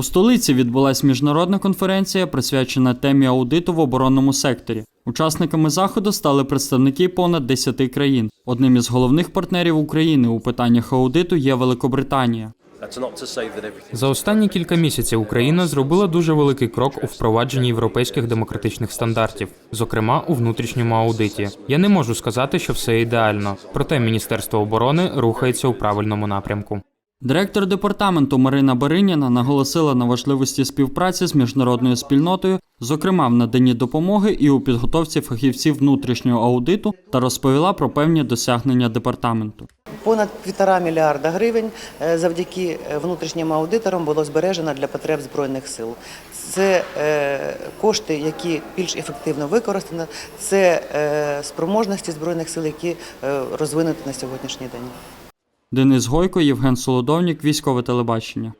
У столиці відбулася міжнародна конференція, присвячена темі аудиту в оборонному секторі. Учасниками заходу стали представники понад 10 країн. Одним із головних партнерів України у питаннях аудиту є Великобританія. За останні кілька місяців Україна зробила дуже великий крок у впровадженні європейських демократичних стандартів, зокрема у внутрішньому аудиті. Я не можу сказати, що все ідеально, проте Міністерство оборони рухається у правильному напрямку. Директор департаменту Марина Бариніна наголосила на важливості співпраці з міжнародною спільнотою, зокрема в наданні допомоги і у підготовці фахівців внутрішнього аудиту, та розповіла про певні досягнення департаменту. Понад півтора мільярда гривень е, завдяки е, внутрішнім аудиторам було збережено для потреб збройних сил. Це е, кошти, які більш ефективно використані, це спроможності збройних сил, які розвинуті на сьогоднішній день. Денис Гойко, Євген Солодовнік, військове телебачення.